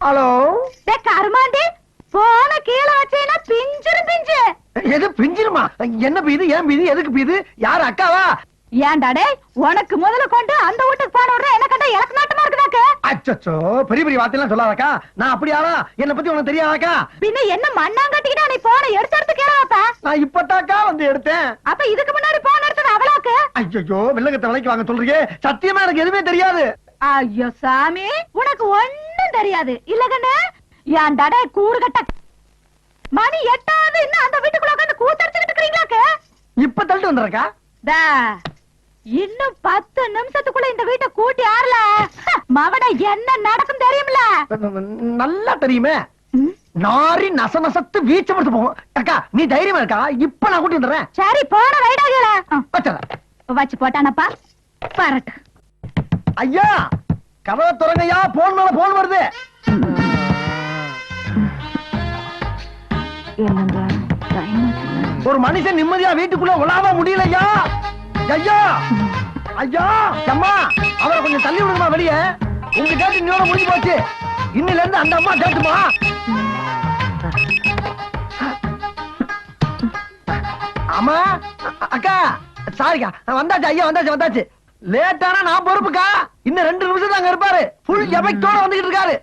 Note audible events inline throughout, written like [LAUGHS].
Hello? டே கருமாண்டி போன கீழே வச்சேன்னா பிஞ்சிரு பிஞ்சு. எது பிஞ்சிருமா? என்ன பீது ஏன் பீது எதுக்கு பீது? யாரு அக்காவா? ஏன்டா டேய் உனக்கு முதல்ல கொண்டு அந்த வீட்டுக்கு போன உடனே என்ன கண்டா எனக்கு நாட்டமா இருக்குதாக்கு அச்சச்சோ பெரிய பெரிய வார்த்தையெல்லாம் சொல்லாதக்கா. நான் அப்படி ஆளா? என்ன பத்தி உனக்கு தெரியாதாக்கா? பின்ன என்ன மண்ணாங்கட்டிக்கிட்டா நீ போன எடுத்து எடுத்து கீழே வைப்ப? நான் இப்பதாக்கா வந்து எடுத்தேன். அப்ப இதுக்கு முன்னாடி போன எடுத்தது அவளாக்கு? ஐயோ வில்லங்கத்தை விலைக்கு வாங்க சொல்றீங்க சத்தியமா எனக்கு எதுவுமே தெரியாது. ஐயோ சாமி உனக்கு ஒண்ணும் தெரியாது. இல்ல கண்ணு ஏன்டா டேய் கூறு கட்ட மணி எட்டாவது இன்னும் அந்த வீட்டுக்குள்ள உட்காந்து கூத்தடிச்சுக்கிட்டு இருக்கீங்களாக்கு இப்ப தள்ளிட்டு வந்துடுறக்கா டா, இன்னும் பத்து நிமிஷத்துக்குள்ள இந்த வீட்டை கூட்டி ஆறல. மவட என்ன நடக்கும் தெரியுமில நல்லா தெரியுமே. நாரி நச நசத்து வீச்ச முடிச்சு போகும். அக்கா நீ தைரியமா இருக்கா? இப்ப நான் கூட்டி வந்துடுறேன். சரி போன வச்சிடறேன். வச்சு போட்டானப்பா. பரட்டு. ஐயா கதவை திறங்கய்யா போன் மேல போன் வருது. என்னங்க ஒரு மனுஷன் நிம்மதியா வீட்டுக்குள்ள உலாவ முடியலையா? ஐயா ஐயா அம்மா அவரை கொஞ்சம் தள்ளி விடுங்கம்மா வெளியே. உங்க கேட்டு இன்னோட முடிஞ்சு போச்சு. இன்னில இருந்து அந்த அம்மா கேட்டுமா? அம்மா அக்கா சாரிக்கா வந்தாச்சு ஐயா வந்தாச்சு வந்தாச்சு. லேட்டானா நான் பொறுப்புக்கா? இன்னும் ரெண்டு நிமிஷம் அங்க இருப்பாரு. ஃபுல் எஃபெக்டோட வந்துகிட்டு இருக்காரு.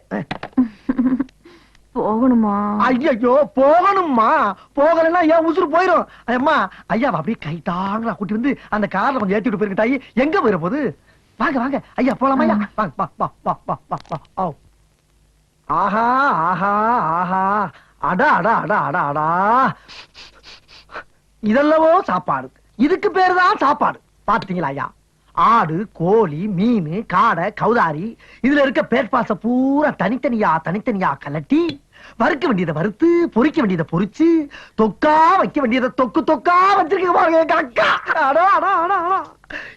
போகணுமா? ஐயோ போகணும்மா. போகலன்னா ஏன் உசுறு போயிரும். அம்மா ஐயா அப்படியே கை தாங்களா கூட்டி வந்து அந்த கார்ல கொஞ்சம் ஏத்தி விட்டு போயிருங்க தாயி. எங்க போயிட போகுது வாங்க வாங்க. ஐயா போலாமா ஐயா. வாங்க வா வா வா வா வா வா. ஓ ஆஹா ஆஹா ஆஹா. அடா அடா அடா அடா அடா. இதெல்லவோ சாப்பாடு. இதுக்கு பேரு தான் சாப்பாடு. பாத்தீங்களா ஐயா? ஆடு கோழி மீன் காடை கௌதாரி இதுல இருக்க பேட்பாச பூரா தனித்தனியா தனித்தனியா கலட்டி வறுக்க வேண்டியதை வறுத்து பொறிக்க வேண்டியதை பொறிச்சு தொக்கா வைக்க வேண்டியதை தொக்கு தொக்கா வச்சிருக்கீங்க பாருங்க அக்கா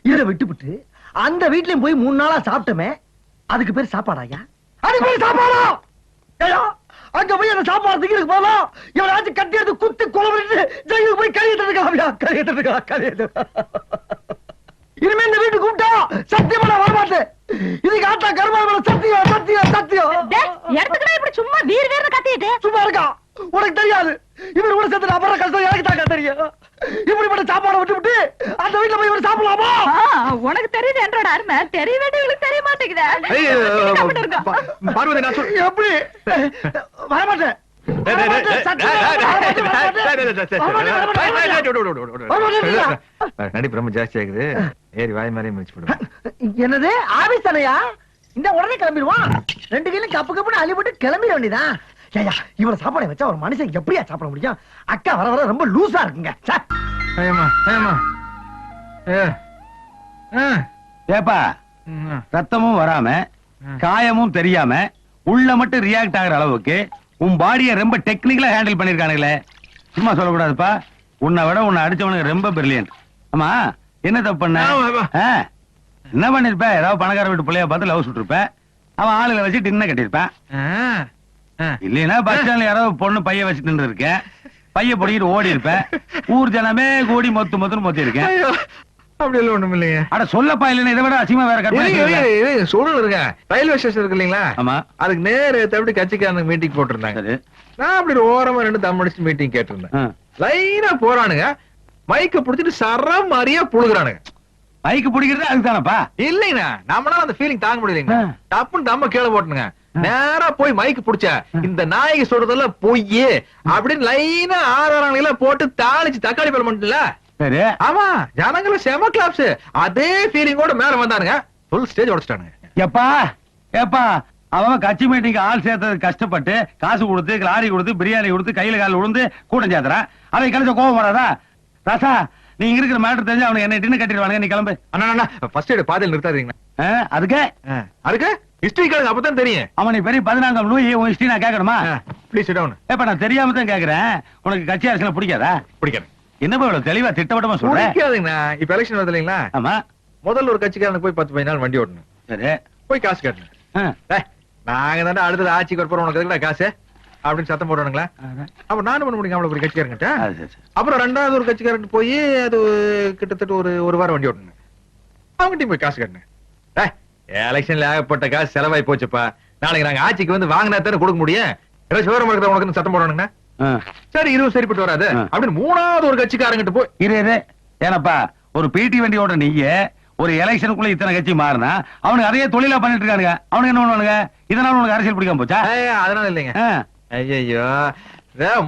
இதை விட்டுவிட்டு அந்த வீட்லயும் போய் மூணு நாளா சாப்பிட்டோமே அதுக்கு பேர் சாப்பாடாயா? அது அதுக்கு பேர் சாப்பாடா? அங்க போய் அந்த சாப்பாடு திங்கிறதுக்கு போகலாம் எவனாச்சும் கட்டி எடுத்து குத்து குழம்பு ஜெயிலுக்கு போய் கழியிட்டு இருக்கா கழியிட்டு இருக்கா கழியிட்டு இனிமே இந்த வீட்டுக்கு கூப்பிட்டா சத்தியமா நான் வரமாட்டேன். இதுக்கு ஆட்டா கருமாள் சத்தியம் சத்தியம் சத்தியம். எடுத்துக்கிட்டா இப்படி சும்மா வீர் வீர்னு கத்திட்டு சும்மா இருக்கா? உனக்கு தெரியாது. இவர் கூட சேர்த்து அப்புற கஷ்டம் எனக்கு தாக்கா தெரியும். இப்படிப்பட்ட சாப்பாடை விட்டு விட்டு அந்த வீட்டுல போய் இவர் சாப்பிடலாமா? உனக்கு தெரியுது என்றோட அருமை? தெரிய வேண்டியவங்களுக்கு தெரிய மாட்டேங்குதா. பார்வதி நான் எப்படி? வரமாட்டேன். நடிப்பு ரொம்ப ஜாஸ்தி ஆகுது. ஏறி வாய் மாதிரி முடிச்சு போடுவேன் என்னது? ஆபீஸ் தானையா? இந்த உடனே கிளம்பிடுவான் ரெண்டு கையிலும் கப்பு கப்புன்னு அள்ளி போட்டு கிளம்பிட வேண்டியதான் இவ்வளவு சாப்பாடை வச்சா ஒரு மனுஷன் எப்படியா சாப்பிட முடியும்? அக்கா வர வர ரொம்ப லூசா இருக்குங்க. ஏப்பா ரத்தமும் வராம. காயமும் தெரியாம உள்ள மட்டும் ரியாக்ட் ஆகுற அளவுக்கு உன் பாடிய ரொம்ப டெக்னிக்கலா ஹேண்டில் பண்ணிருக்கானுங்களே. சும்மா சொல்லக்கூடாதுப்பா. உன்னை விட உன்னை அடிச்சவனுக்கு ரொம்ப பிரில்லியன்ட் ஆமா என்ன தப்பு பண்ண? என்ன பண்ணிருப்ப? ஏதாவது பணக்கார வீட்டு பிள்ளைய பார்த்து லவ் சுட்டிருப்ப. அவன் ஆளுகளை வச்சு டின்ன கட்டியிருப்பேன். இல்லைன்னா பஸ் ஸ்டாண்ட்ல யாராவது பொண்ணு பைய வச்சுட்டு நின்று இருக்க. பைய பிடிக்கிட்டு ஓடி இருப்ப ஊர் ஜனமே கூடி மொத்து மொத்துன்னு மொத்தி இருக்கேன் அப்படி எல்லாம் ஒண்ணும் இல்லைங்க அட சொல்லப்பா இல்லைன்னா இதை விட அசிமா வேற இருங்க, சொல்லுங்க இருங்க ரயில்வே ஸ்டேஷன் இருக்கு இல்லீங்களா? ஆமா. அதுக்கு நேர எப்படி கட்சிக்காரனுக்கு மீட்டிங் போட்டிருந்தாங்க. சரி. நான் அப்படி ஒரு ஓரமா ரெண்டு தம் அடிச்சு மீட்டிங் கேட்டிருந்தேன். லைனா போறானுங்க மைக்க புடிச்சிட்டு சரம் மாதிரியா புழுகுறானுங்க. பைக் பிடிக்கிறது அதுதானப்பா? இல்லைங்கண்ணா நம்மளால அந்த ஃபீலிங் தாங்க முடியலைங்க. டப்புன்னு தம்ம கீழே போட்டுனுங்க. நேரா போய் மைக் புடிச்ச இந்த நாயகி சொல்றதெல்லாம் பொய் அப்படின்னு லைனா ஆறாரங்கள போட்டு தாளிச்சு தக்காளி பழம் பண்ணல சரி. ஆமா ஜனங்களும் செம கிளாப்ஸ் அதே ஃபீலிங்கோட மேல வந்தானுங்க. ஃபுல் ஸ்டேஜ் உடைச்சிட்டானுங்க. எப்பா ஏப்பா அவன் கட்சி மீட்டிங் ஆள் சேர்த்தது கஷ்டப்பட்டு காசு கொடுத்து லாரி கொடுத்து பிரியாணி கொடுத்து கையில கால விழுந்து கூட்டம் சேர்த்துறான். அவன் கழிச்ச கோபம் வராதா? ராசா நீங்க இருக்கிற மேட்டர் தெரிஞ்சு அவனுக்கு என்ன டின்னு கட்டிடுவானுங்க. நீ கிளம்பு. அண்ணா அண்ணா ஃபர்ஸ்ட் எய்ட் பாதையில் நிறுத்தாதீங்க ஆ, அதுக்கு? அதுக்கு? ஹிஸ்டரி கேளுங்க அப்பதான் தெரியும். அவன் நீ பெரிய பதினான்காம் லூயி உன் ஹிஸ்டரி நான் கேட்கணுமா? ப்ளீஸ் டவுன் ஏப்பா நான் தெரியாம தான் கேக்குறேன். உனக்கு கட்சி அரசியல பிடிக்காதா? பிடிக்காது. என்னப்பா இவ்வளவு தெளிவா திட்டவட்டமா சொல்றேன் பிடிக்காதுங்கண்ணா இப்ப எலெக்ஷன் வருது இல்லைங்களா ஆமா. முதல்ல ஒரு கட்சிக்காரனுக்கு போய் பத்து பதினாலு வண்டி ஓட்டணும். சரி. போய் காசு கட்டணும். ஆ. நாங்க தானே அடுத்தது ஆட்சிக்கு வரப்போறோம் உனக்கு எதுக்குடா காசு? அப்படின்னு சத்தம் போடுவானுங்களா அப்ப நானும் பண்ண முடியும் அவ்வளவு ஒரு கட்சிக்காரங்கிட்ட? அது சரி, சரி. அப்புறம் ரெண்டாவது ஒரு கட்சிக்காரன் போய் அது கிட்டத்தட்ட ஒரு ஒரு வாரம் வண்டி ஓட்டணும். அவங்ககிட்டயும் போய் காசு கட்டணும். எலெக்ஷன்ல ஏகப்பட்ட காசு செலவாய் போச்சுப்பா. நாளைக்கு நாங்க ஆட்சிக்கு வந்து வாங்கினா தானே கொடுக்க முடியும்? ஏதாவது சிவரம் இருக்கிற உனக்கு சட்டம் போடணுங்கண்ணா ஆ. சரி இதுவும் சரிப்பட்டு வராது. அப்படின்னு மூணாவது ஒரு கட்சிக்காரங்கிட்ட போய் இரு இரு. ஏனப்பா ஒரு பிடி வண்டியோட நீங்க ஒரு எலெக்ஷனுக்குள்ள இத்தனை கட்சி மாறினா அவனுக்கு அதையே தொழிலா பண்ணிட்டு இருக்கானுங்க. அவனுக்கு என்ன பண்ணுவானுங்க? இதனால உனக்கு அரசியல் பிடிக்காம போச்சா? அதனால இல்லைங்க. ஐயோ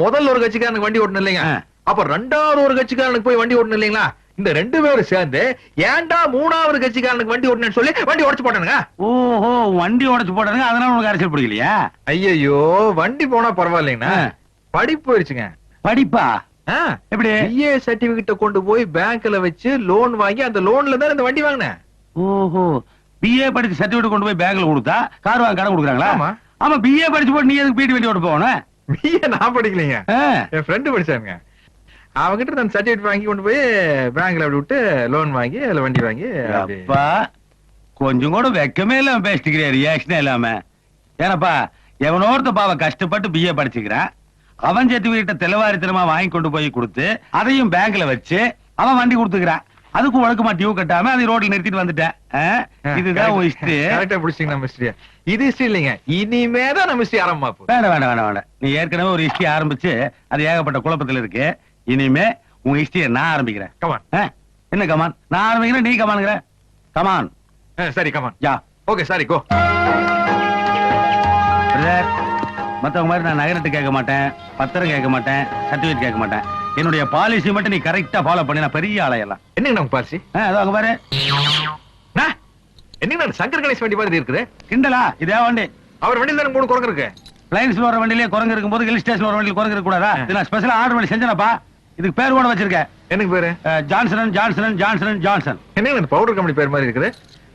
முதல்ல ஒரு கட்சிக்காரனுக்கு வண்டி ஓட்டணும் இல்லைங்க. அப்ப ரெண்டாவது ஒரு கட்சிக்காரனுக்கு போய் வண்டி ஓட்டணும் இல்லைங்களா? இந்த ரெண்டு பேரும் சேர்ந்து ஏன்டா மூணாவது கட்சிக்காரனுக்கு வண்டி ஓட்டணும்னு சொல்லி வண்டி உடச்சு போட்டானுங்க? ஓஹோ வண்டி உடைச்சு போட்டானுங்க அதனால உனக்கு அரசியல் பிடிக்கலையா? ஐயோ வண்டி போனா பரவாயில்லைங்கண்ணா. படிப்பு போயிருச்சுங்க படிப்பா? எப்படி? பிஏ சர்டிபிகேட்ட கொண்டு போய் பேங்க்ல வச்சு லோன் வாங்கி அந்த லோன்ல தான் இந்த வண்டி வாங்கினேன். ஓஹோ. பிஏ படிச்சு சர்டிபிகேட் கொண்டு போய் பேங்க்ல கொடுத்தா கார் வாங்க கடன் கொடுக்குறாங்களா? ஆமா. ஆமா பிஏ படிச்சு போட்டு நீ எதுக்கு பிடி வண்டி ஓட்ட போகணும் பிஏ நான் படிக்கலைங்க. என் ஃப்ரெண்டு படிச்சாங்க அவங்கிட்ட நான் சர்டிபிகேட் வாங்கி கொண்டு போய் பேங்க்ல அப்படி விட்டு லோன் வாங்கி அதுல வண்டி வாங்கி அப்பா கொஞ்சம் கூட வெக்கமே இல்லாம பேசிட்டுக்கிறியா ரியாக்ஷனே இல்லாம? ஏனப்பா எவனோ ஒருத்த பாவ கஷ்டப்பட்டு பிஏ படிச்சுக்கிறான். அவன் சர்டிபிகேட்ட தெளிவாரித்தனமா வாங்கி கொண்டு போய் கொடுத்து அதையும் பேங்க்ல வச்சு அவன் வண்டி கொடுத்துக்கிறான். அதுக்கு ஒழுக்கமா டியூ கட்டாம அதை ரோட்ல நிறுத்திட்டு வந்துட்டேன்? இதுதான் உன் இஷ்டு கரெக்டா பிடிச்சிங்க நம்ம ஹிஸ்டரிய இது ஹிஸ்டரி இல்லைங்க. இனிமே தான் நம்ம ஹிஸ்டரி ஆரம்பமா வேண்டாம் வேண்டாம் வேண்டாம் வேண்டாம் நீ ஏற்கனவே ஒரு ஹிஸ்டரி ஆரம்பிச்சு அது ஏகப்பட்ட குழப்பத்துல இருக்கு. இனிமே உன் ஹிஸ்டரியை நான் ஆரம்பிக்கிறேன். கமான்? என்ன கமான் நான் ஆரம்பிக்கிறேன் நீ கமானுங்கிற கமான் சரி come on ya. Okay sorry go brother மத்தவங்க மாதிரி நான் நகரத்து கேட்க மாட்டேன் பத்திரம் கேட்க மாட்டேன் சர்டிபிகேட் கேட்க மாட்டேன். என்னுடைய பாலிசி மட்டும் நீ கரெக்டா ஃபாலோ பண்ணி நான் பெரிய ஆளையெல்லாம் என்னங்க நமக்கு பாலிசி அதோ அங்க பாரு. என்னங்க நான் சங்கர் கணேஷ் வண்டி மாதிரி இருக்குது? கிண்டலா? இதே வண்டி. அவர் வண்டியில தானே மூணு குரங்கு இருக்கு. லைன்ஸ்ல வர வண்டியிலே குரங்கு இருக்கும்போது ஹில் ஸ்டேஷன் வர வண்டியில் குரங்கு இருக்க கூடாதா இது நான் ஸ்பெஷலா ஆர்டர் பண்ணி செஞ்சேனப்பா. இதுக்கு பேர் கூட வச்சிருக்கேன். எனக்கு பேரு? ஜான்சன் ஜான்சன் ஜான்சன் ஜான்சன் என்னங்க பவுடர் கம்பெனி பேர் மாதிரி இருக்குது?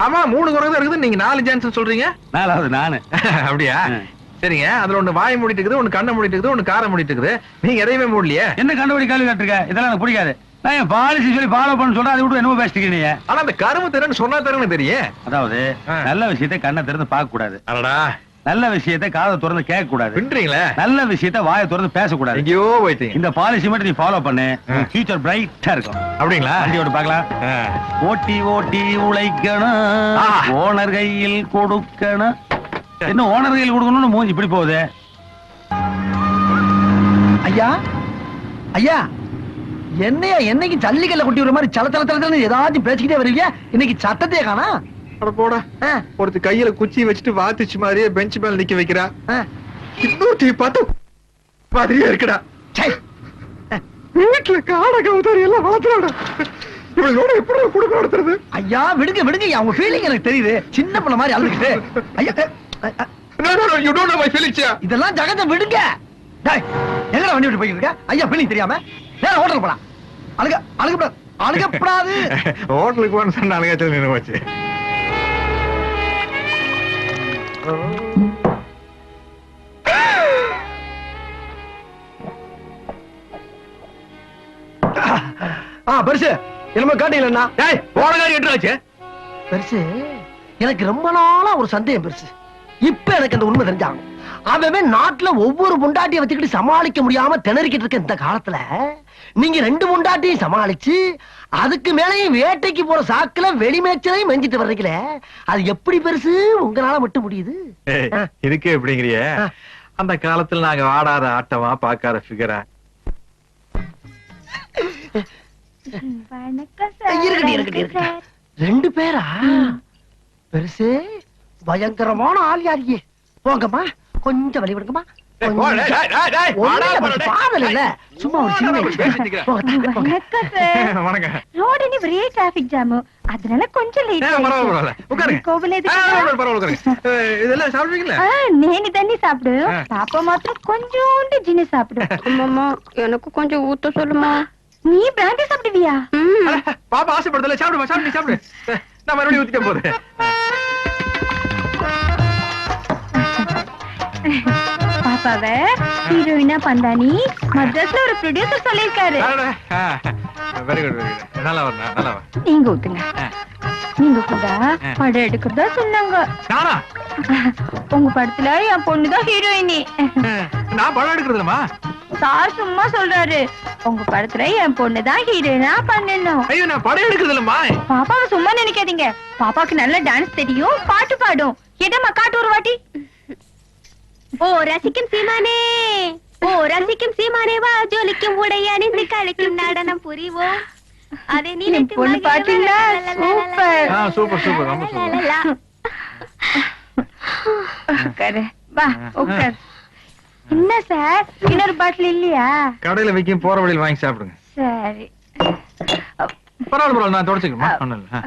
ஆமா மூணு குரங்கு தான் இருக்குது நீங்க நாலு ஜான்சன் சொல்றீங்க? நாலாவது நானு. [LAUGHS] அப்படியா. சரிங்க. அதுல ஒண்ணு வாய் மூடிட்டு இருக்குது ஒண்ணு கண்ணை மூடிட்டு இருக்குது ஒண்ணு காரை மூடிட்டு இருக்குது. நீங்க எதையுமே மூடலையே? என்ன கண்டுபிடி கேள்வி கேட்டிருக்க? இதெல்லாம் எனக்கு பிடிக்காது. நான் என் பாலிசி சொல்லி ஃபாலோ பண்ண சொல்றேன் அதை விட்டு என்னமோ நீ ஆனா அந்த கரும்பு சொன்னா தெரியும். அதாவது. நல்ல விஷயத்தை கண்ணை திறந்து பார்க்க கூடாது அடடா. நல்ல விஷயத்தை காதை திறந்து கேட்க கூடாது நல்ல விஷயத்தை வாயை திறந்து பேசக்கூடாது. எங்கேயோ போயிட்டீங்க. இந்த பாலிசி மட்டும் நீ ஃபாலோ பண்ணு. ஃபியூச்சர் பிரைட்டா இருக்கும். அப்படிங்களா? வண்டியோட பார்க்கலாம். ஆ. ஓட்டி ஓட்டி உழைக்கணும். ஓனர் கையில் கொடுக்கணும். [LAUGHS] என்ன ஓனர் கையில் கொடுக்கணும்னு மூஞ்சி இப்படி போகுது? ஐயா ஐயா என்னையா என்னைக்கு ஜல்லிக்கல்ல கொட்டி விடுற மாதிரி சல தல தலன்னு ஏதாச்சும் பேசிக்கிட்டே வருவீங்க? இன்னைக்கு சத்தத்தையே காணா? அட போடா. ஒருத்தி கையில குச்சி வச்சுட்டு வாத்துச்சு மாதிரியே பெஞ்ச் மேல நிக்க வைக்கிறா. இன்னொருத்தி பார்த்து மாதிரியே இருக்குடா. வீட்டுல காடை கவுதாரி எல்லாம் வளர்த்துறாடா. இவளோட எப்படி குடுக்க நடத்துறது? ஐயா விடுங்க விடுங்க உங்க ஃபீலிங் எனக்கு தெரியுது. சின்ன பிள்ளை மாதிரி அழுதுகிட்டு. ஐயா my feelings, yeah. இதெல்லாம் ஜகத்தை விடுங்க. டேய், எங்கடா வண்டி விட்டு போய்கிட்டு இருக்க ஐயா ஃபீலிங் தெரியாம? நேரா ஹோட்டல் போலாம். அழுக அழுகப்படாது அழுகப்படாது. [LAUGHS] ஹோட்டலுக்கு போன சொன்ன அழகாச்சல் நின்று போச்சு. ஆ பெருசு என்னமோ காட்டீங்களா டேய் போன காரி எட்டுறாச்சு பெருசு எனக்கு ரொம்ப நாளா ஒரு சந்தேகம் பெருசு. இப்ப எனக்கு அந்த உண்மை தெரிஞ்சாங்க. அவன் நாட்டுல ஒவ்வொரு முண்டாட்டியை வச்சுக்கிட்டு சமாளிக்க முடியாம திணறிக்கிட்டு இருக்க இந்த காலத்துல நீங்க ரெண்டு முண்டாட்டியும் சமாளிச்சு அதுக்கு மேலையும் வேட்டைக்கு போற சாக்குல வெளிமேச்சலையும் மெஞ்சிட்டு வர்றீங்களே அது எப்படி பெருசு? உங்களால மட்டும் முடியுது. இதுக்கே எப்படிங்கிறிய. அந்த காலத்துல நாங்க ஆடாத ஆட்டமா பாக்காத இருக்கட்டும் இருக்கட்டும் இருக்கட்டும். ரெண்டு பேரா? பெருசு. பயங்கரமான ஆள் யாரியே? போங்கம்மா. கொஞ்சம் வழி விடுங்கம்மா. [LAUGHS] அதனால கொஞ்சம் నేను தண்ணி சாப்பிடு. பாப்பா மாத்திரம் கொஞ்சோண்டு ஜின்னு சாப்பிடு. அம்மாமா எனக்கு கொஞ்சம் ஊத்த சொல்லுமா? நீ பிராண்டி சாப்பிடுவியா? பாப்பா ஆசைப்படுதல சாப்பிடுமா சாப்பிடு சாப்பிடு. நான் மறுபடியும் ஊத்திட்டேன் போது. பாப்பாவ ஹீரோயினா பந்தானி மദ്രാஸ்ல ஒரு ப்ரொடியூசர் சொல்லிருக்காரு வெரி குட் வெரி குட் நல்லா வரணும் நல்லா வரும் நீங்க ஊத்துங்க. நீங்க கூட படம் எடுக்கிறதா சொன்னாங்க. நானா? உங்க படத்துல என் பொண்ணுதான் ஹீரோயினி. நான் படம் எடுக்கிறதுலமா சார் சும்மா சொல்றாரு. உங்க படத்துல என் பொண்ணுதான் ஹீரோயினா பண்ணணும். ஐயோ நான் படம் எடுக்கிறது இல்லம்மா பாப்பாவை சும்மா நினைக்காதீங்க. பாப்பாக்கு நல்ல டான்ஸ் தெரியும் பாட்டு பாடும். என்னம்மா காட்டு ஒரு வாட்டி. ஓ ரசிக்கும் சீமானே. ஓ ரசிக்கும் சீமானே வா ஜொலிக்கும் உடை அணிந்து கழிக்கும் நடனம் புரிவோம். அதை நினைத்து பொண்ணு பாத்தீங்களா? சூப்பர். ஆ சூப்பர் சூப்பர். ரொம்ப சூப்பர். உட்காரு. வா உட்கார். என்ன சார்? இன்னொரு பாட்டில் இல்லையா? கடையில வைக்கும் போற வழியில் வாங்கி சாப்பிடுங்க. சரி. பரவாயில்ல பரவாயில்ல. நான் தொடச்சுக்கமா ஒண்ணும் இல்ல.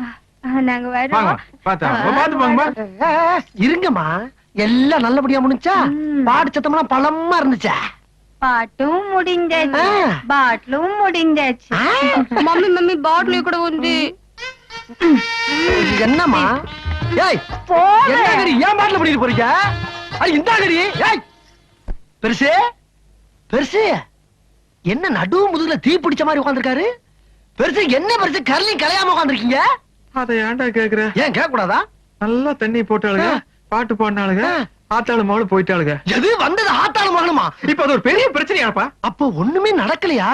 நாங்க வரோம் பாத்து பாத்து போங்கம்மா இருங்கம்மா. எல்லாம் நல்லபடியா முடிஞ்சா. பாடு சத்தம்லாம் பழமா இருந்துச்சா? பாட்டும் முடிஞ்சாச்சு. பாட்டிலும் முடிஞ்சாச்சு. மம்மி மம்மி பாட்டில் கூட வந்து. என்னம்மா? ஏய். என்ன கறி ஏன் பாட்டில் பண்ணிட்டு போறீங்க? அது இந்த கறி ஏய். பெருசு பெருசு. என்ன நடு முதுகுல தீ பிடிச்ச மாதிரி உட்காந்துருக்காரு பெருசு என்ன பெருசு கரலையும் கலையாம உட்காந்துருக்கீங்க அதை ஏன்டா கேக்குற? ஏன் கேட்க கூடாதா நல்லா தண்ணி ஆ. பாட்டு பாடினாளுங்க. ஆத்தாளு மகளும் போயிட்டாளுங்க. எது? வந்தது ஆத்தாளு மகனுமா? இப்ப அது ஒரு பெரிய பிரச்சனையாப்பா. அப்போ ஒண்ணுமே நடக்கலையா?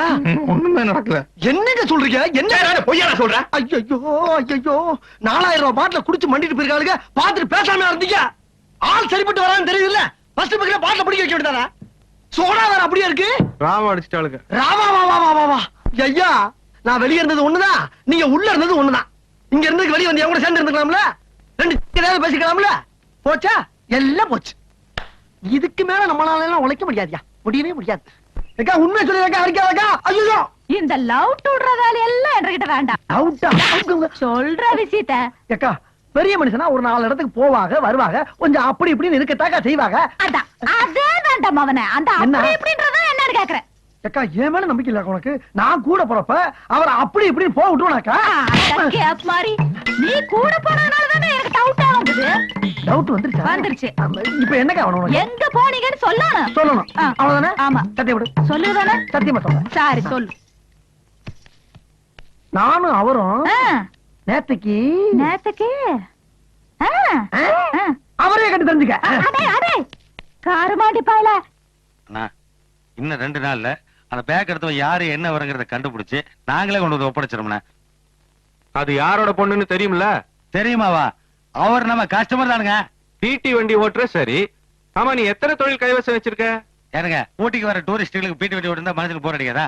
ஒண்ணுமே நடக்கல. என்னங்க சொல்றீங்க? என்ன? பொய்யா சொல்ற ஐயோ ஐயோ நாலாயிரம் ரூபாய் பாட்டில குடிச்சு மண்டிட்டு போயிருக்காளுங்க. பாத்துட்டு பேசாம இருந்தீங்க. ஆள் சரிப்பட்டு வரான்னு தெரியுதுல்ல. ஃபர்ஸ்ட் பக்கத்துல பாட்டில பிடிக்க வைக்க வேண்டியதானே? சோடா வேற அப்படியே இருக்கு. ராவ அடிச்சிட்டாளுங்க. ராவா வா வா வா வா வா. ஐயா நான் வெளிய இருந்தது ஒண்ணுதான் நீங்க உள்ள இருந்தது ஒண்ணுதான். இங்க இருந்து வெளிய வந்து என் கூட சேர்ந்து இருந்துக்கலாம்ல? ரெண்டு ஏதாவது பேசிக்கலாம்ல? போச்சா? எல்லாம் போச்சு. இதுக்கு மேல நம்மளால எல்லாம் உழைக்க முடியாதுயா? முடியவே முடியாது. அக்கா உண்மை சொல்லிருக்கா அடிக்காதக்கா ஐயோ! இந்த லவ் டுடுற வேலையெல்லாம் என்கிட்ட வேண்டாம். அவுட்டா சொல்ற விஷயத்த. அக்கா பெரிய மனுஷனா ஒரு நாலு இடத்துக்கு போவாங்க வருவாங்க கொஞ்சம் அப்படி இப்படின்னு இருக்கத்தாக்கா செய்வாங்க அதான். அதே வேண்டாம் அவனை. அந்த என்ன? அப்படி இப்படின்றத என்னன்னு கேக்குறேன். அக்கா என் மேல நம்பிக்கை இல்ல உனக்கு. நான் கூட போறப்ப அவர் அப்படி இப்படின்னு போக கேப் மாதிரி நீ கூட போனதுனால தானே எனக்கு டவுட்டா வந்தது? டவுட் வந்துருச்சா? வந்துருச்சு. இப்ப என்னக்கா உனக்கு? எங்க போனீங்கன்னு சொல்லணும். அவ்வளவுதானே? ஆமா. சத்தியம் விடு. சொல்லுதானே சத்தியமா சொல்றேன். சரி சொல்லு. நானும் அவரும் நேத்துக்கு நேத்துக்கு. அவரே கண்டு தெரிஞ்சுக்க. அடே அடே. காருமாடி பாயல. அண்ணா, இன்னும் ரெண்டு நாள்ல அந்த பேக் எடுத்தவன் யாரு என்ன வருங்கிறத கண்டுபிடிச்சு நாங்களே கொண்டு வந்து ஒப்படைச்சிரோம்ண்ணா அது யாரோட பொண்ணுன்னு தெரியும்ல? தெரியுமாவா அவர் நம்ம கஸ்டமர் தானுங்க. டிடி வண்டி ஓட்டுற சரி. ஆமா நீ எத்தனை தொழில் கைவசம் வச்சிருக்க? ஏனுங்க ஊட்டிக்கு வர டூரிஸ்டுகளுக்கு பீட்டு வெட்டி விட்டு மனசுக்கு போர் அடிக்காதா?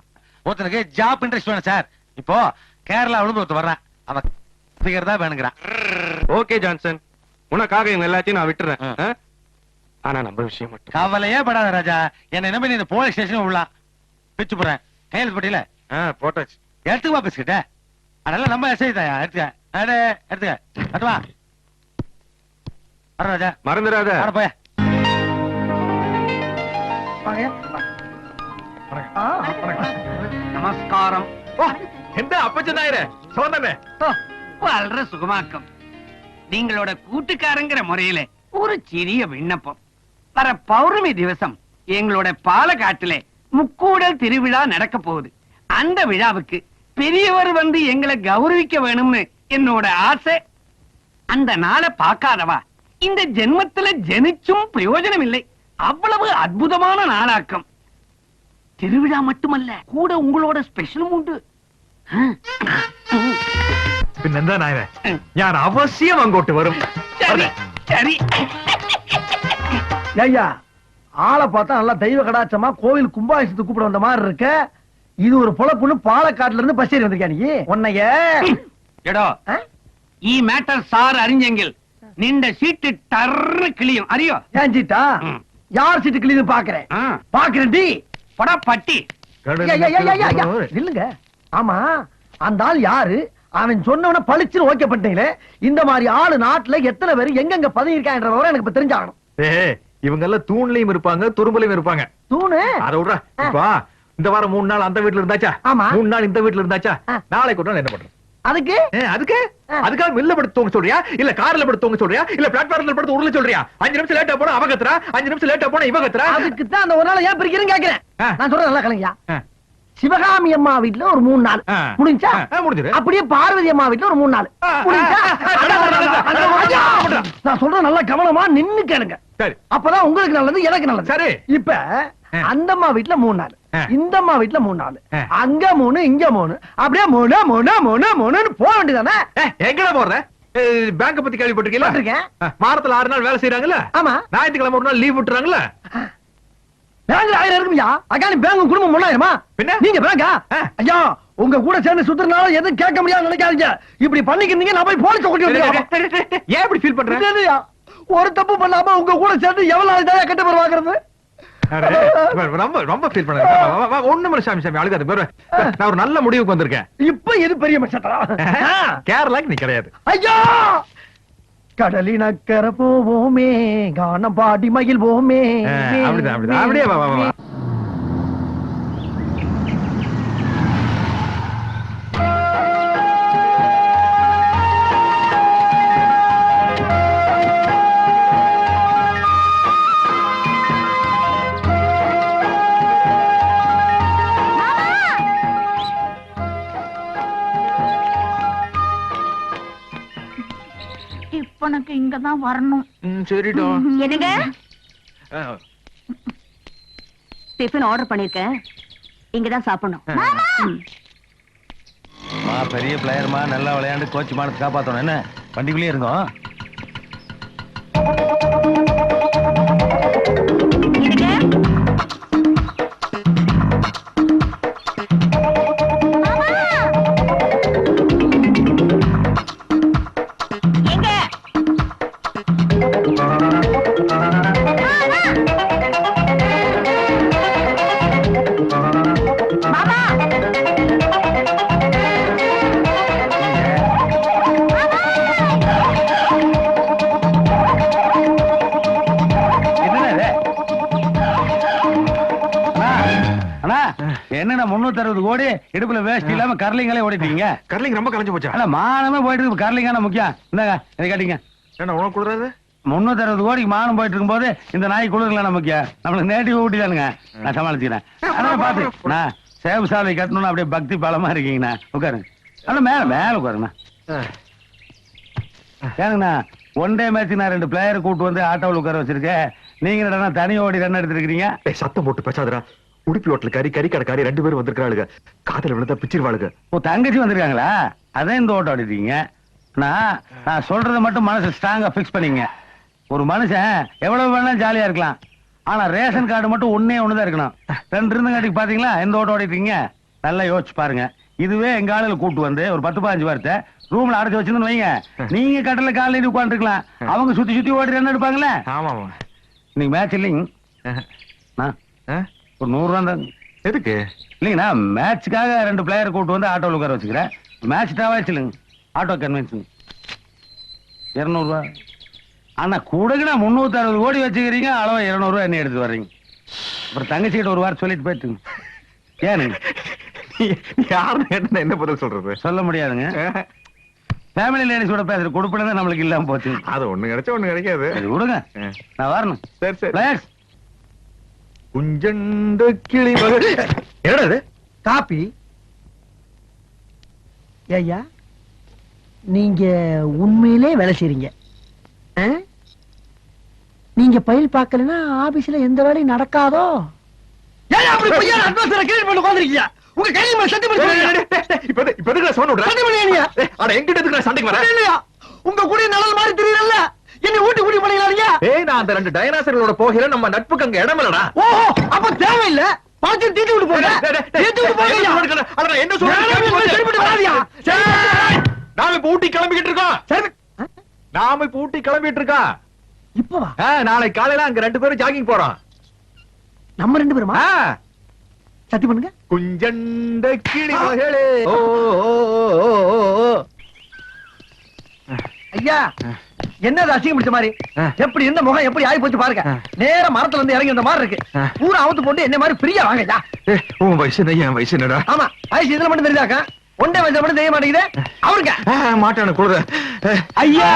ஒருத்தனுக்கு ஜாப் இன்ட்ரெஸ்ட் வேணும் சார் இப்போ கேரளா விழுந்து ஒருத்தர் வர்றான். அவன் ஃபிகர் தான் வேணுங்கிறான். Okay Johnson. உனக்காக இவங்க எல்லாத்தையும் நான் விட்டுறேன்? ஆனா நம்ம விஷயம் மட்டும். கவலையே படாத ராஜா. என்ன நம்பி நீ இந்த போலீஸ் ஸ்டேஷன் விடலாம் பிச்சு போறேன் கையெழுத்து போட்டியில? போட்டாச்சு. எடுத்துக்குவா பிஸ்கிட்ட அதெல்லாம் நம்ம எஸ்ஐ தாயா எடுத்துக்க. அடே எடுத்துக்க. எடுத்து வா. வர ராஜா. மறந்துடாத. வர போய. வாங்க. ஆ, வணக்கம். நமஸ்காரம். ஓ, என்ன அப்பச்சன் நாயரே சோதனை வாழ்ற சுகமாக்கம். நீங்களோட கூட்டுக்காரங்கிற முறையில ஒரு சிறிய விண்ணப்பம். வர பௌர்ணமி திவசம் எங்களோட பாலக்காட்டிலே முக்கூடல் திருவிழா நடக்க போகுது அந்த விழாவுக்கு பெரியவர் வந்து எங்களை கௌரவிக்க வேணும்னு என்னோட ஆசை அந்த நாளை பார்க்காதவா இந்த ஜென்மத்துல ஜெனிச்சும் பிரயோஜனம் இல்லை அவ்வளவு அற்புதமான நாளாக்கம் திருவிழா மட்டுமல்ல கூட உங்களோட ஸ்பெஷலும் உண்டு പിന്നെന്താ നായരെ ഞാൻ അവശ്യം അങ്ങോട്ട് വരും சரி சரி ஐயா ஆளை பார்த்தா நல்லா தெய்வ கடாச்சமா கோவில் கும்பாபிஷத்துக்கு கூப்பிட வந்த மாதிரி இருக்க. இது ஒரு பொழப்புன்னு பாலக்காட்டுல இருந்து பஸ் ஏறி நீ? உன்னைய. எடோ ஈ மேட்டர் சார் அறிஞ்சங்கள் நின்ற சீட்டு டர் கிளியும் அறியோ? ஏன் சீட்டா? யார் சீட்டு கிளியும் பாக்குறேன். பாக்குறேன் டி. படா பட்டி. இல்லுங்க ஆமா அந்த ஆள் யாரு? அவன் சொன்னவன பளிச்சுன்னு ஓகே பண்ணிட்டீங்களே. இந்த மாதிரி ஆளு நாட்டுல எத்தனை பேர் எங்கெங்க பதவி இருக்கான்ற விவரம் எனக்கு இப்ப தெரிஞ்சாகணும். இவங்க எல்லாம் தூண்லயும் இருப்பாங்க துரும்புலயும் இருப்பாங்க தூணு அத விடுறா இப்ப இந்த வாரம் மூணு நாள் அந்த வீட்ல இருந்தாச்சா ஆமா. மூணு நாள் இந்த வீட்ல இருந்தாச்சா. நாளைக்கு ஒரு நாள் என்ன பண்றது அதுக்கு அதுக்கு. அதுக்காக மில்ல படுத்து தூங்க சொல்றியா இல்ல கார்ல படுத்து தூங்க சொல்றியா இல்ல பிளாட்ஃபார்ம்ல படுத்து உருள சொல்றியா அஞ்சு நிமிஷம் லேட்டா போனா அவ கத்துறா அஞ்சு நிமிஷம் லேட்டா போனா இவ கத்துறா அதுக்கு தான் அந்த ஒரு நாள் ஏன் பிரிக்கிறேன்னு கேக்குறேன். நான் சொல்றேன் நல்லா கலைஞா. சிவகாமி அம்மா வீட்ல ஒரு மூணு நாள். முடிஞ்சா முடிஞ்சிரு. அப்படியே பார்வதி அம்மா வீட்ல ஒரு மூணு நாள் முடிஞ்சா. நான் சொல்றேன் நல்லா கவனமா நின்னு கேளுங்க சரி. அப்பதான் உங்களுக்கு நல்லது எனக்கு நல்லது. சரி. இப்ப ஆ. அந்த அம்மா வீட்ல மூணு நாள். இந்த அம்மா வீட்ல மூணு நாள். அங்க மூணு இங்க மூணு. அப்படியே மூணு மூணு மூணு மூணுன்னு போக வேண்டியதானே எங்கடா போற? பேங்க பத்தி கேள்விப்பட்டிருக்கீங்களா? வாரத்துல ஆறு நாள் வேலை செய்யறாங்கல்ல ஆமா. ஞாயிற்றுக்கிழமை ஒரு நாள் லீவ் விட்டுறாங்கல்ல? பேங்க்ல ஆயிரம் இருக்கும்யா அக்கானி பேங்க் குடும்பம் முன்னாயிரமா பின்ன? நீங்க பேங்கா. ஐயா உங்க கூட சேர்ந்து சுத்துறதுனால எதுவும் கேட்க முடியாது நினைக்காதீங்க. இப்படி பண்ணிக்கிறீங்க நான் போய் போலீஸ் ஏன் இப்படி ஃபீல் பண்ற? இல்லையா ஒரு தப்பு பண்ணாம உங்க கூட சேர்ந்து எவ்வளவு நாள் தான் கட்ட பேர் வாங்குறது? ரொம்ப ரொம்ப ஃபீல் பண்ண ஒண்ணு சாமி சாமி அழுகாது. நான் ஒரு நல்ல முடிவுக்கு வந்திருக்கேன். இப்ப எது பெரிய மச்சத்தரா கேரளாக்கு நீ கிடையாது. ஐயா! கடலினக்கர போவோமே கானம் பாடி மகிழ்வோமே அப்படிதான் அப்படிதான். அப்படியே எனக்கு இங்கதான் வரணும். சரிடா. என்னங்க? ஆ, டிஃபன் ஆர்டர் பண்ணிருக்கேன் இங்கதான் சாப்பிடணும். பெரிய பிளேயர்மா நல்லா விளையாண்டு கோச் மானத்தை காப்பாத்தணும். என்ன? வண்டிக்குள்ளேயே இருந்தோம் என்னண்ணா முன்னூத்தி அறுபது கோடி? இடுப்புல வேஸ்ட் இல்லாம கர்லிங்களே ஓடிட்டீங்க. கர்லிங் ரொம்ப கலைஞ்சு போச்சா? ஆனா மானமே போயிட்டு இருக்கு. கர்லிங்கான முக்கியம். இந்தாங்க இதை காட்டிங்க. என்ன உனக்கு கொடுறாது முன்னூத்தி அறுபது கோடிக்கு மானம் போயிட்டு இருக்கும்போது இந்த நாய் நம்மளுக்கு நேட்டிவ் ஊட்டி தானுங்க நான் சமாளிச்சுக்கிறேன். அண்ணா பாத்து நான் சேவு சாலை கட்டணும்னு அப்படியே பக்தி பலமா இருக்கீங்கண்ணா. உட்காருங்க. மேல மேல உட்காருங்கண்ணா. ஏனுங்கண்ணா ஒன் டே மேட்ச் நான் ரெண்டு பிளேயர் கூட்டு வந்து ஆட்டோவில் உட்கார வச்சிருக்கேன். நீங்க தனி ஓடி ரன் எடுத்திருக்கீங்க சத்தம் போட்டு பேசாதடா. உடுப்பி ஹோட்டல் கறி கறி கடைக்காரி ரெண்டு பேரும் வந்திருக்காளுங்க காதல விழுந்தா பிச்சிருவாளுங்க. ஓ தங்கச்சி வந்திருக்காங்களா? அதான் இந்த ஓட்டம் ஆடிட்டீங்க. நான் நான் சொல்றதை மட்டும் மனசு ஸ்ட்ராங்கா ஃபிக்ஸ் பண்ணிங்க. ஒரு மனுஷன் எவ்வளவு வேணா ஜாலியா இருக்கலாம். ஆனா ரேஷன் கார்டு மட்டும் ஒண்ணே ஒண்ணுதான் இருக்கணும். ரெண்டு இருந்தங்காட்டிக்கு பாத்தீங்களா? எந்த ஓட்டம் ஓடிட்டீங்க நல்லா யோசிச்சு பாருங்க. இதுவே எங்க ஆளுல கூட்டு வந்து ஒரு பத்து பதினஞ்சு வாரத்தை ரூம்ல அடைச்சு வச்சிருந்து வைங்க. நீங்க கடல்ல காலையில உட்காந்துருக்கலாம் அவங்க சுத்தி சுத்தி ஓடி ரன் எடுப்பாங்களே? ஆமா இன்னைக்கு மேட்ச் இல்லைங்க? ஒரு நூறு ரூபா தான். எதுக்கு? இல்லைங்கண்ணா மேட்சுக்காக ரெண்டு பிளேயர் கூட்டு வந்து ஆட்டோவில் உட்கார வச்சுக்கிறேன். மேட்ச் தேவையாச்சு இல்லைங்க ஆட்டோ கன்வென்ஷன் இரநூறுவா அண்ணா கூடங்கண்ணா முந்நூற்றி அறுபது கோடி வச்சுக்கிறீங்க அளவு இரநூறுவா என்ன எடுத்து வர்றீங்க? அப்புறம் தங்கச்சிக்கிட்ட ஒரு வாரம் சொல்லிட்டு போயிட்டுங்க ஏனுங்க யாருன்னு கேட்டா என்ன பதில் சொல்றது? சொல்ல முடியாதுங்க. ஃபேமிலி லேடிஸோட பேசுற கொடுப்பின தான் நம்மளுக்கு இல்லாம போச்சு. அது ஒண்ணு கிடைச்சா ஒண்ணு கிடைக்காது. விடுங்க. நான் வரணும். சரி சரி. குஞ்சண்ட கிளி மகள் என்னடா காப்பி. ஐயா நீங்க உண்மையிலே வேலை செய்றீங்க? நீங்க பயில் பார்க்கலன்னா ஆபீஸ்ல எந்த வேலையும் நடக்காதோ? உங்க கூட நல்லது மாதிரி தெரியல. என்ன ஊட்டி ஊட்டி பண்ணிக்கிறாங்க ஏய் நான் அந்த ரெண்டு டைனாசர்களோட போகிற நம்ம நட்புக்கு அங்க இடம் இல்லடா. ஓஹோ அப்ப தேவையில்ல. பணத்தை தீட்டு விட்டு போங்க. தீட்டு விட்டு போங்க. என்ன? சொல்றேன் நாம இப்ப ஊட்டி கிளம்பிக்கிட்டு இருக்கோம். சரி. நாம இப்ப ஊட்டி கிளம்பிட்டு இருக்கோம். இப்ப வா ஆ, நாளை காலையில அங்க ரெண்டு பேரும் ஜாகிங் போறோம். நம்ம ரெண்டு பேருமா? சத்தி பண்ணுங்க. குஞ்சண்ட கிளி மகளே. ஓ. ஐயா என்ன அசிங்கம் பிடிச்ச மாதிரி. எப்படி இந்த முகம் எப்படி ஆகி போச்சு பாருங்க. நேரா மரத்துல இருந்து இறங்கி வந்த மாதிரி இருக்கு. பூரா அவுத்து போட்டு என்ன மாதிரி பிரியா வாங்க உன் வயசு என்ன என் வயசு என்னடா? ஆமா வயசு இதுல மட்டும் தெரியுதாக்கா ஒன்றே வயசுல மட்டும் தெரிய மாட்டேங்குது. அவருங்க. மாட்டான குளிர ஐயா!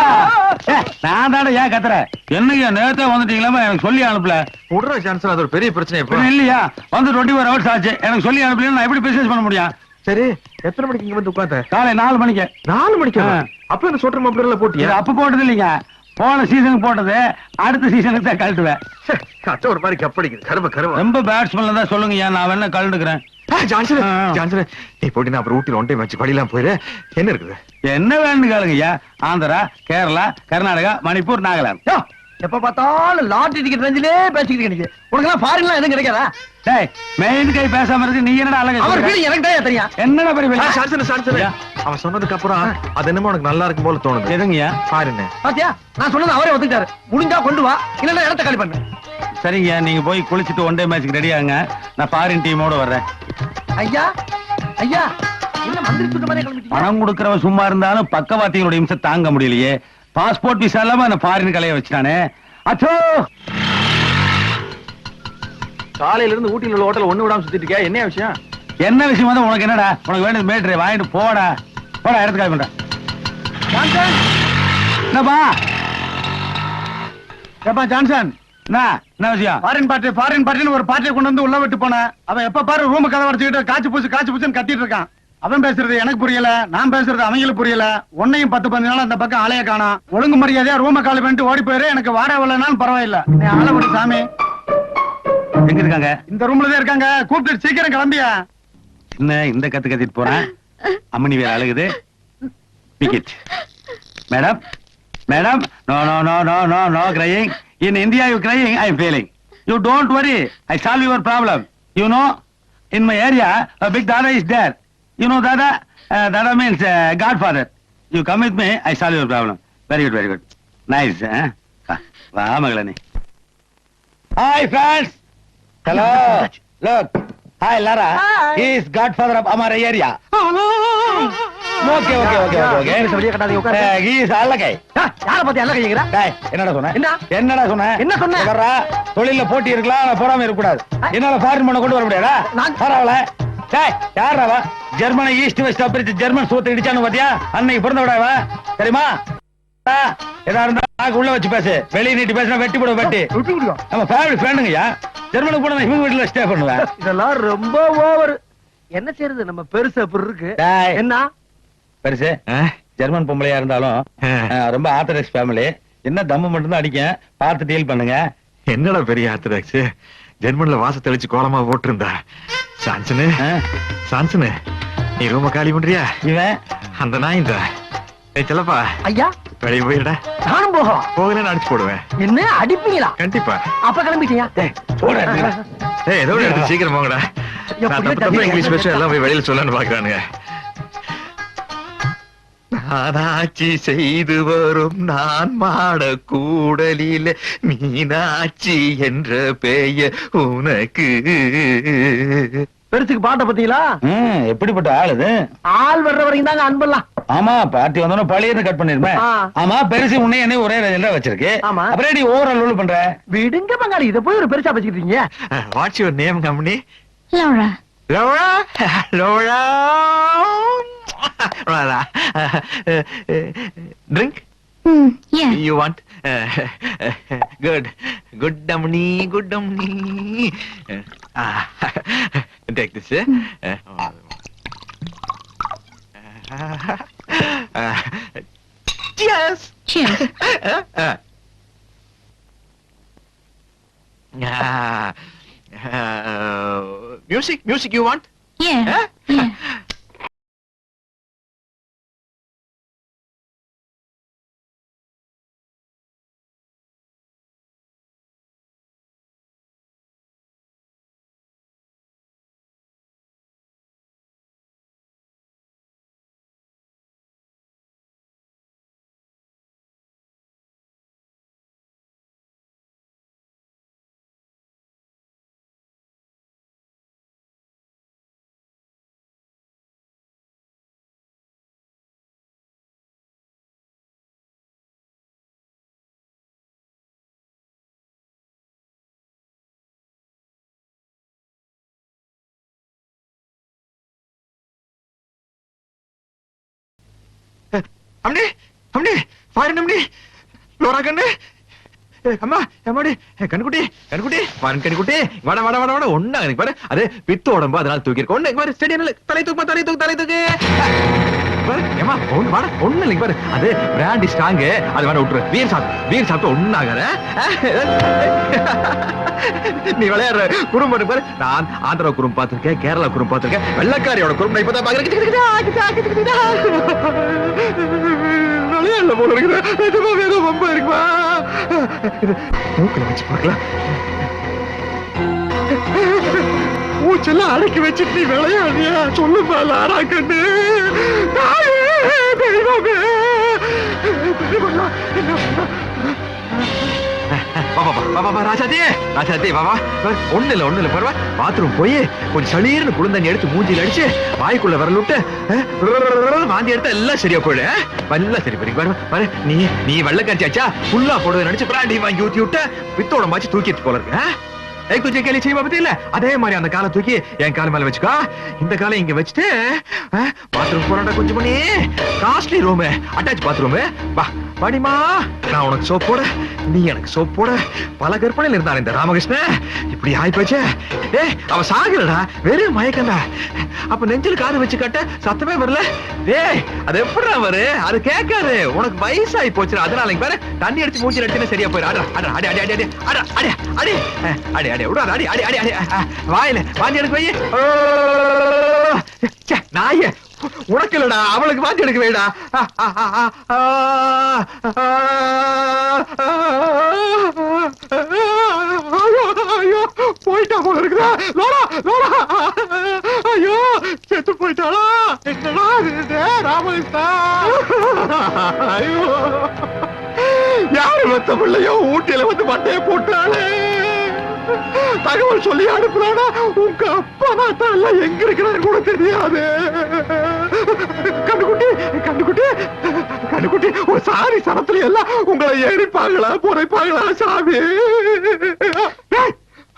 நான் தானே ஏன் கத்துறேன் என்னையா நேரத்தே வந்துட்டீங்களா எனக்கு சொல்லி அனுப்பல? விடுற சான்ஸ் அது ஒரு பெரிய பிரச்சனை இல்லையா? வந்து டுவெண்ட்டி ஃபோர் ஹவர்ஸ் ஆச்சு. எனக்கு சொல்லி அனுப்பல நான் எப்படி பிசினஸ் பண்ண முடியும்? சரி எத்தனை மணிக்கு இங்க வந்து உட்கார்ந்த? காலை நாலு மணிக்கு. நாலு மணிக்கு. அப்ப இந்த சொட்டர் மாப்பிள்ள போட்டியா? அப்ப போட்டது இல்லைங்க. போன சீசனுக்கு போட்டது அடுத்த சீசனுக்கு தான் கழட்டுவேன். கச்ச ஒரு மாதிரி கப்படிக்குது. கரும கரும. ரொம்ப பேட்ஸ்மேன் தான் சொல்லுங்க நான் வேணா கழண்டுக்கிறேன். ஜான்சன். ஜான்சன் நீ போட்டி நான் அப்புறம் ஊட்டில ஒன் டைம் வச்சு படியெல்லாம் போயிரு. என்ன இருக்குது? என்ன வேணும்னு கேளுங்க ஐயா ஆந்திரா கேரளா கர்நாடகா மணிப்பூர் நாகாலாந்து. எப்ப பார்த்தாலும் லாட்டரி டிக்கெட் ரேஞ்சிலே பேசிக்கிட்டு கிடைக்கு உனக்கு எல்லாம் ஃபாரின்லாம் எதுவும் கிடைக்காதா? டேய் மெயின் கை பேசாம இருக்கு நீ என்னடா அழகா அவர்? வீடு எனக்கு தான் தெரியும். என்னடா பெரிய? ஜான்சன் ஜான்சன் ஐயா. அவன் சொன்னதுக்கு அப்புறம் அது என்னமோ உனக்கு நல்லா இருக்கும் போல தோணுது. எதுங்கய்யா? பாருங்க பாத்தியா? நான் சொன்னது அவரே ஒத்துக்கிட்டாரு. முடிஞ்சா கொண்டு வா. இல்லன்னா இடத்த காலி பண்ணு. சரிங்க நீங்க போய் குளிச்சிட்டு ஒன் டே மேட்ச்க்கு ரெடி ஆகுங்க. நான் ஃபாரின் டீமோட வர்றேன். ஐயா ஐயா பணம் கொடுக்கறவன் சும்மா இருந்தாலும் பக்கவாத்திகளோட இம்சை தாங்க முடியலையே. பாஸ்போர்ட் விசா இல்லாம என்ன ஃபாரின் கலைய வச்சுட்டானே. அச்சோ! காலையில இருந்து ஊட்டில உள்ள ஹோட்டல் ஒண்ணு விடாம சுத்திட்டு இருக்கியா? என்ன விஷயம்? என்ன விஷயம் வந்து உனக்கு என்னடா? உனக்கு வேண்டியது மேட்ரு வாங்கிட்டு போடா. போடா இடத்துக்கு காலி பண்ற ஜான்சன்! என்னப்பா? ஏப்பா ஜான்சன்! என்ன? என்ன விஷயம்? ஃபாரின் பார்ட்டி ஃபாரின் பார்ட்டின்னு ஒரு பார்ட்டியை கொண்டு வந்து உள்ள விட்டு போனேன் அவன் எப்ப பாரு ரூம் கதை வரைச்சுக்கிட்டு காய்ச்சி பூச்சி காய்ச்சி பூச்சின்னு கத்திட்டு இருக்கான். அவன் பேசுறது எனக்கு புரியல நான் பேசுறது அவங்களுக்கு புரியல. உன்னையும் பத்து பதினஞ்சு நாள் அந்த பக்கம் ஆளைய காணோம். ஒழுங்கு மரியாதையா ரூம காலி பண்ணிட்டு ஓடி போயிரு எனக்கு வாடகை வரலனாலும் பரவாயில்ல. நீ ஆள விடு சாமி. எங்க இருக்காங்க? இந்த ரூம்ல தான் இருக்காங்க. கூப்பிட்டு சீக்கிரம் கிளம்பியா. என்ன இந்த கத்து கத்திட்டு போறேன் அம்மனி வேற அழுகுது. Ticket madam madam no no no no no no crying in India you crying I am feeling you don't worry I solve your problem you know in my area big dada is there you know dada dada means godfather you come with me I solve your problem very good very good nice வா மகளே hi friends hello look hi Lara he is godfather of our area. Okay okay okay okay வெளியே கட்டாதீங்க, உட்காருங்க. he is அழகை யார பத்தி எல்லாம் கேக்குறா டேய் என்னடா சொன்ன? என்ன? என்னடா சொன்ன? என்ன சொன்ன? வர்றா தொழில்ல போட்டி இருக்கலாம் போடாம இருக்க கூடாது என்னால ஃபாரின் பண்ண கொண்டு வர முடியாதா? பரவாயில்ல. டேய் யாரா அவ? ஜெர்மனை ஈஸ்ட் வெஸ்ட் பிரிச்சு ஜெர்மன் சூத்து இடிச்சானு பாத்தியா? அன்னைக்கு பிறந்த விடாவ தெரியுமா? எதா இருந்தா நாக்கு உள்ள வச்சு பேசு. வெளிய நீட்டி பேசினா வெட்டி போட வெட்டி. நம்ம ஃபேமிலி ஃப்ரெண்டுங்கய்யா ஜெர்மனுக்கு போனா இவங்க வீட்டுல ஸ்டே பண்ணுவேன் இதெல்லாம் ரொம்ப ஓவர் என்ன செய்யறது நம்ம பெருசு அப்படி இருக்கு. என்ன? பெருசு ஜெர்மன் பொம்பளையா இருந்தாலும் ரொம்ப ஆர்த்தடாக்ஸ் ஃபேமிலி என்ன தம்மு மட்டும் தான் பார்த்து டீல் பண்ணுங்க. என்னடா பெரிய ஆர்த்தடாக்ஸ் ஜெர்மன்ல வாச தெளிச்சு கோலமா போட்டிருந்தா சான்சனு? சான்சனு நீ ரூம காலி பண்றியா? இவன்? அந்த நாய் இந்த. செல்லப்பா. ஐயா. வெளிய போயிடா நானும் போகலாம் போகலன்னு அடிச்சு போடுவேன். என்ன? அடிப்பீங்களா? கண்டிப்பா. அப்ப கிளம்பிட்டீங்க போடா ஏய் ஏதோ சீக்கிரம் போங்கடா. நான் தப்பு இங்கிலீஷ் பேச எல்லாம் போய் வெளியில சொல்லன்னு பாக்குறானுங்க. நானாட்சி செய்து வரும் நான் மாட கூடலில மீனாட்சி என்ற பெயர் உனக்கு. பெருசுக்கு பாட்ட பத்தீங்களா ம், எப்படிப்பட்ட ஆள் இது? ஆள் வர்ற வரைக்கும் தாங்க அன்பெல்லாம் ஆமா பார்ட்டி வந்தோட பழைய கட் பண்ணிருப்பேன். ஆமா பெருசு உன்னை என்ன ஒரே ரேஞ்சில வச்சிருக்கு. ஆமா. அப்புறம் நீ ஓவரால் ரூல் பண்ற? விடுங்க பங்காளி இத போய் ஒரு பெருசா பேசிக்கிட்டீங்க what's your name company? Laura [LAUGHS] Rara, uh, uh, uh, drink? Mm, yeah. You want? Uh, uh, [LAUGHS] good. Good dummy, good dummy. Uh, ah, [LAUGHS] take this. Eh? Mm. Uh, cheers! Cheers. Uh, uh. Uh, music, music you want? Yeah. Yeah. அம்னி அம்னி பாருங்க அம்னி Lola கண்ணு. அம்மா அம்மாடி கண்ணுக்குட்டி கண்ணுக்குட்டி. பாருங்க கண்ணுக்குட்டி. வட வட வட வட. ஒண்ணா எனக்கு பாரு. அது பித்து உடம்பு அதனால தூக்கி ஒண்ணு பாரு. ஸ்டேடியம் தலை தூக்கு தலை தூக்கு தலை தூக்கு பாரு ஏமா ஒண்ணு வாடா ஒண்ணு இல்லைங்க பாரு. அது பிராண்டி ஸ்ட்ராங்கு அது வேணா விட்டுரு. வீர் சாப்பிட்டு வீர் சாப்பிட்டு ஒண்ணு ஆகாத நீ விளையாடுற குறும்பு பாரு. நான் ஆந்திரா குறும்பு பார்த்திருக்கேன் கேரளா குறும்பு பார்த்திருக்கேன். வெள்ளக்காரியோட குறும்பு இப்பதான் பாக்குறேன் விளையாடல போல இருக்கிறேன் நிஜமா வேற ரொம்ப இருக்குமா இது மூக்குல வச்சு பார்க்கலாம். மூச்செல்லாம் அடக்கி வச்சுட்டு நீ விளையாடியா சொல்லுப்பா லாரா கண்ணு. பண்ண? வா, வா, வா, வா, வா, வா, ராஜாத்தி ராஜாத்தி வா வா. வா, ஒண்ணு இல்ல பாத்ரூம் போய் கொஞ்சம் சளீர்னு குளிர்ந்தண்ணி எடுத்து மூஞ்சில அடிச்சு வாய்க்குள்ள விரல் விட்டு அஹ், வாந்தி எடுத்தா எல்லாம் சரியா போயிடு அஹ்? எல்லாம் சரி போய் பாரு பாரு நீ நீ வெள்ளக்கரிச்சாச்சா ஃபுல்லா போடுவது நினைச்சு பிராண்டி வாங்கி ஊத்தி விட்டு வித்தோட மாச்சு தூக்கிட்டு போல இருக்கு அஹ்? ஏய் கேலி செய்வா பத்தி அதே மாதிரி அந்த காலை தூக்கி என் கால் மேல வச்சுக்கோ. இந்த காலை இங்க வச்சுட்டு பாத்ரூம் போறாண்டா கொஞ்சம் பண்ணி காஸ்ட்லி ரூமு அட்டாச் பாத்ரூம் வா. படிமா நான் உனக்கு சோப் போட நீ எனக்கு சோப் போட. பல கற்பனையில் இருந்தான் இந்த ராமகிருஷ்ணன் இப்படி ஆயிப்போச்சு ஏ அவ சாகலடா வெறும் மயக்கண்டா அப்ப நெஞ்சில் காது வச்சு கட்ட சத்தமே வரல. ஏ அது எப்படி வரு அது கேட்காது. உனக்கு வயசாகி போச்சு அதனால இங்க பாரு தண்ணி அடிச்சு மூஞ்சி அடிச்சுன்னு சரியா போயிரு அட அட அடி அடி அடி அடி அட அடி அடி அடி அடி விடாத அடி அடி அடி அடி வாயில வாந்தி எடுக்க வை ச்சே, நாயே. உனக்கு இல்லடா அவளுக்கு வாந்தி எடுக்க வைடா ஐயோ ஐயோ போயிட்டா போல இருக்குதா லோலா லோலா ஐயோ செத்து போயிட்டாளா என்னடா இது ராமகிருஷ்ணா ஐயோ யாரு வந்த பிள்ளையோ ஊட்டியில வந்து மண்டைய போட்டாளே தகவல் சொல்லி அனுப்புறானா உங்க அப்பா மாத்தா எல்லாம் எங்க இருக்கிறாரு கூட தெரியாது. கண்டுக்குட்டி கண்டுக்குட்டி கண்டுக்குட்டி ஒரு சாரி சரத்துல எல்லாம் உங்களை எரிப்பாங்களா புரைப்பாங்களா சாமி?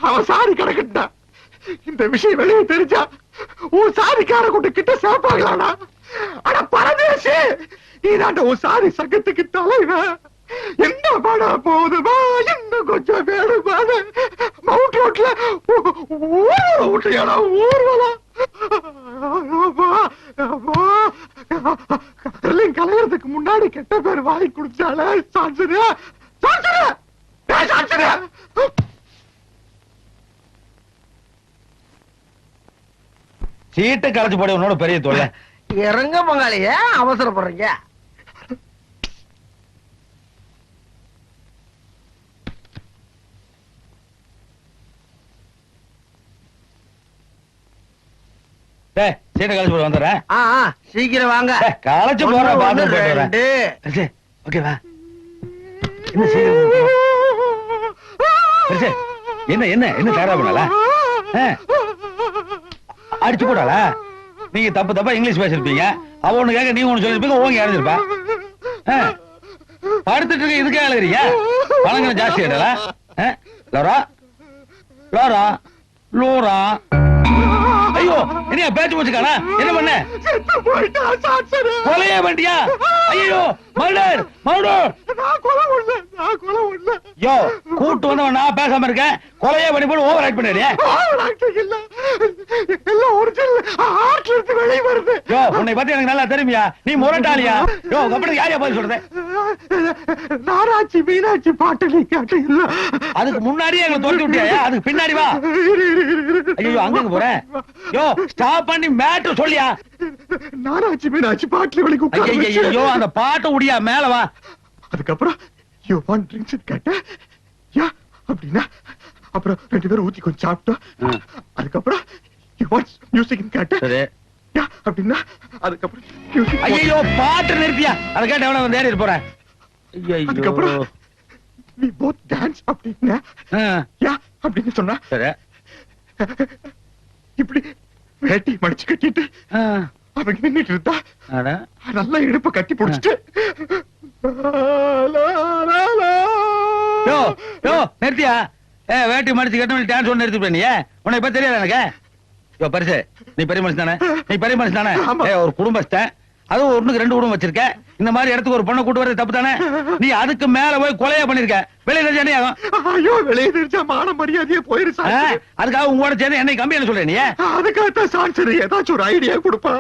அவன் சாரி கிடக்கட்டா இந்த விஷயம் வெளியே தெரிஞ்சா உன் சாரிக்கார கூட்டு கிட்ட சேர்ப்பாங்களாடா ஆனா பரதேசி நீதாண்ட உன் சாரி சங்கத்துக்கு தலைவன் என்ன படம் போதுமா? இன்னும் கொஞ்சம் வேணுமான ரோட்ல ஊர் விட்டுறியாடா ஊர்வலம். கர்லிங் கலையறதுக்கு முன்னாடி கெட்ட பேர் வாங்கி குடிச்சால சான்சரியா சான்சரியா சான்சரியா சீட்டை களைச்சு போட உன்னோட பெரிய தொல்லை. இறங்க பங்காளி ஏன் அவசரப்படுறீங்க டேய் சீட்டை களைச்சு போட வந்துடுறேன். சீக்கிரம் வாங்க. களைச்சு போற பாத்ரூம் போயிட்டு வரேன். ஓகேவா என்ன சீக்கிரம் என்ன என்ன என்ன தயாரா பண்ணல அடிச்சு போடால நீங்க தப்பு தப்பா இங்கிலீஷ் பேசிருப்பீங்க அவ ஒண்ணு கேட்க நீங்க ஒண்ணு சொல்லிருப்பீங்க ஓங்கி அடைஞ்சிருப்பா. படுத்துட்டு இருக்க இதுக்கே அழுகிறீங்க பணங்கள் ஜாஸ்தி ஆயிடல லோரா? லோரா? லோரா? ஐயோ என்ன பேச்சு போச்சுக்கானா என்ன பண்ண? கொலையே வண்டியா ஐயோ மர்டர். யோ கூட்டு வந்தவன் நான் பேசாம இருக்கேன். கொலையே பண்ணி போட்டு ஓவர் ஆக்ட் பண்ணிடுறியா எல்லாம் ஒரிஜினல் ஆர்ட்ல இருந்து வெளியே வருது. யோ உன்னை பத்தி எனக்கு நல்லா தெரியுமியா? நீ முரட்டாளியா? யோ உங்க அப்படி யாரையா பதில் சொல்றது? நாராட்சி மீனாட்சி பாட்டு நீ கேட்ட இல்ல அதுக்கு முன்னாடியே எங்களை தோட்டி விட்டியா? அதுக்கு பின்னாடி வா. ஐயோ அங்க போறேன் யோ ஸ்டாப் பண்ணி மேட்ரு சொல்லியா? நாராட்சி மீனாட்சி பாட்டுல உட்கார ஐயோ. அந்த பாட்டை உடியா மேல வா. அதுக்கப்புறம் யூ வாண்ட் ட்ரிங்க்ஸ் கேட்டேன். யா அப்படின்னா அப்புறம் ரெண்டு பேரும் ஊத்தி கொஞ்சம் சாப்பிட்டோம். அதுக்கப்புறம் யூ வாண்ட் மியூசிக் கேட்டேன். யா அப்படின்னா அதுக்கப்புறம் ஐயோ பாட்டு நிறுத்தியா? அதை கேட்ட எவன வந்து ஏறி போறேன் அதுக்கப்புறம் we both dance அப்படின்னா யா அப்படின்னு சொன்னா சரி. இப்படி வேட்டி மடிச்சு கட்டிட்டு அவங்க நின்னுட்டு இருந்தா. நல்லா இடுப்ப கட்டி புடிச்சிட்டு யோ யோ நிறுத்தியா? ஏ வேட்டி மடிச்சு கட்டு டான்ஸ் ஒன்று நிறுத்தி நீ உன்னை இப்ப தெரியாது எனக்கு. யோ பரிசு நீ பெரிய மனுஷன் தானே? நீ பெரிய மனுஷன் தானே. ஏ ஒரு குடும்பஸ்தன். அதுவும் ஒண்ணுக்கு ரெண்டு குடும்பம் வச்சிருக்க. இந்த மாதிரி இடத்துக்கு ஒரு பொண்ணை கூட்டு வரது தப்பு தானே? நீ அதுக்கு மேல போய் கொலையா பண்ணிருக்க. வெளியில தெரிஞ்சா என்ன ஆகும்? ஐயோ வெளியே தெரிஞ்சா மான மரியாதையே போயிருச்சா அதுக்காக உங்களோட சேர்ந்து என்னை கம்பி என்ன சொல்ற நீ அதுக்காகத்தான் சான்சர் ஏதாச்சும் ஒரு ஐடியா கொடுப்பா.